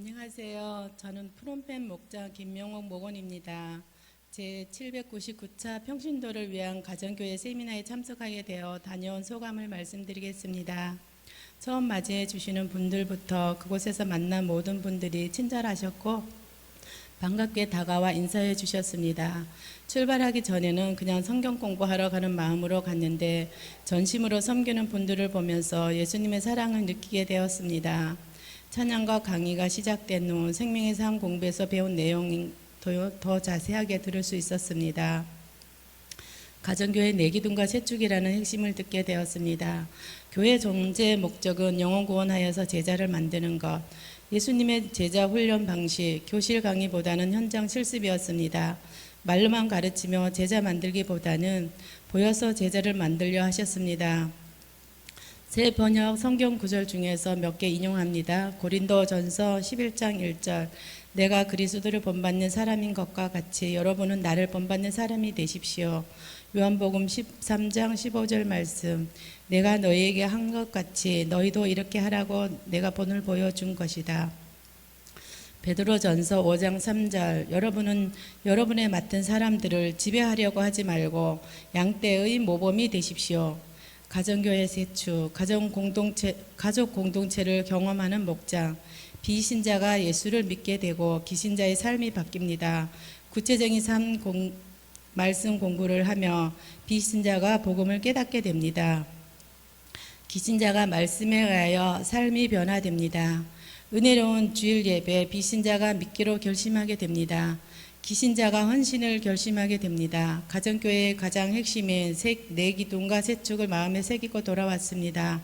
안녕하세요. 저는 프롬펜 목장 김명옥 목원입니다. 제 799차 평신도를 위한 가정교회 세미나에 참석하게 되어 다녀온 소감을 말씀드리겠습니다. 처음 맞이해 주시는 분들부터 그곳에서 만난 모든 분들이 친절하셨고 반갑게 다가와 인사해 주셨습니다. 출발하기 전에는 그냥 성경 공부하러 가는 마음으로 갔는데 전심으로 섬기는 분들을 보면서 예수님의 사랑을 느끼게 되었습니다. 찬양과 강의가 시작된 후 생명의 삶 공부에서 배운 내용이 더, 더 자세하게 들을 수 있었습니다. 가정교회 내기둥과 셋죽이라는 핵심을 듣게 되었습니다. 교회 존재의 목적은 영혼 구원하여서 제자를 만드는 것. 예수님의 제자 훈련 방식, 교실 강의보다는 현장 실습이었습니다. 말로만 가르치며 제자 만들기보다는 보여서 제자를 만들려 하셨습니다. 제 번역 성경 구절 중에서 몇 개 인용합니다. 고린도 전서 11장 1절. 내가 그리스도를 본받는 사람인 것과 같이 여러분은 나를 본받는 사람이 되십시오. 요한복음 13장 15절 말씀. 내가 너희에게 한 것 같이 너희도 이렇게 하라고 내가 본을 보여준 것이다. 베드로 전서 5장 3절 여러분은 여러분의 맡은 사람들을 지배하려고 하지 말고 양떼의 모범이 되십시오. 가정교회 세추, 가정 공동체, 가족 공동체를 경험하는 목장, 비신자가 예수를 믿게 되고 기신자의 삶이 바뀝니다. 구체적인 삶 공, 말씀 공부를 하며 비신자가 복음을 깨닫게 됩니다. 기신자가 말씀에 의하여 삶이 변화됩니다. 은혜로운 주일 예배 비신자가 믿기로 결심하게 됩니다. 기신자가 헌신을 결심하게 됩니다. 가정교회의 가장 핵심인 네 기둥과 세 축을 마음에 새기고 돌아왔습니다.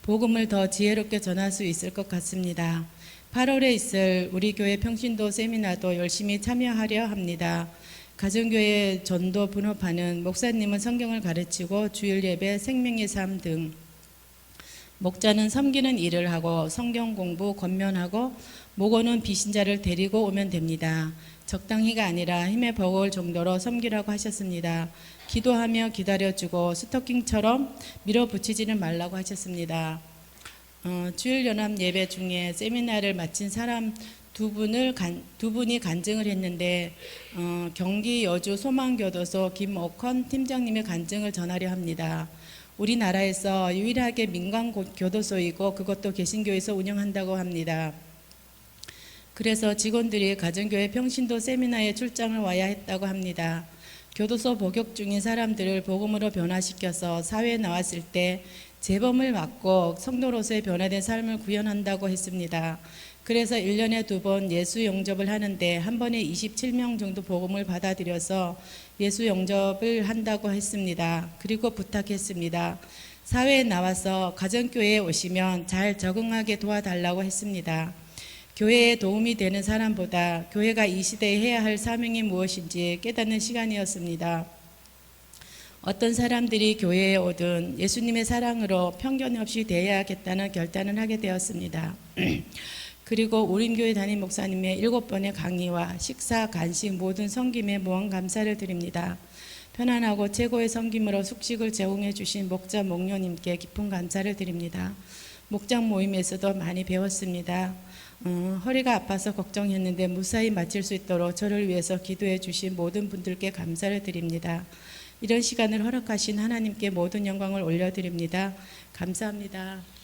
복음을 더 지혜롭게 전할 수 있을 것 같습니다. 8월에 있을 우리 교회 평신도 세미나도 열심히 참여하려 합니다. 가정교회 전도 분업하는 목사님은 성경을 가르치고 주일 예배, 생명의 삶 등 목자는 섬기는 일을 하고 성경 공부 권면하고 목원은 비신자를 데리고 오면 됩니다. 적당히가 아니라 힘에 버거울 정도로 섬기라고 하셨습니다. 기도하며 기다려주고 스토킹처럼 밀어붙이지는 말라고 하셨습니다. 어, 주일 연합 예배 중에 세미나를 마친 사람 두 분을 간, 두 분이 간증을 했는데 어, 경기 여주 소망교도소 김옥헌 팀장님의 간증을 전하려 합니다. 우리나라에서 유일하게 민간 교도소이고 그것도 개신교에서 운영한다고 합니다. 그래서 직원들이 가정교회 평신도 세미나에 출장을 와야 했다고 합니다. 교도소 복역 중인 사람들을 복음으로 변화시켜서 사회에 나왔을 때 재범을 막고 성도로서의 변화된 삶을 구현한다고 했습니다. 그래서 1년에 두 번 예수 영접을 하는데 한 번에 27명 정도 복음을 받아들여서 예수 영접을 한다고 했습니다. 그리고 부탁했습니다. 사회에 나와서 가정교회에 오시면 잘 적응하게 도와달라고 했습니다. 교회에 도움이 되는 사람보다 교회가 이 시대에 해야 할 사명이 무엇인지 깨닫는 시간이었습니다. 어떤 사람들이 교회에 오든 예수님의 사랑으로 편견 없이 대해야겠다는 결단을 하게 되었습니다. 그리고 우림교회 담임 목사님의 일곱 번의 강의와 식사, 간식, 모든 성김에 무한 감사를 드립니다. 편안하고 최고의 성김으로 숙식을 제공해 주신 목자 목녀님께 깊은 감사를 드립니다. 목장 모임에서도 많이 배웠습니다. 어, 허리가 아파서 걱정했는데 무사히 마칠 수 있도록 저를 위해서 기도해 주신 모든 분들께 감사를 드립니다. 이런 시간을 허락하신 하나님께 모든 영광을 올려드립니다. 감사합니다.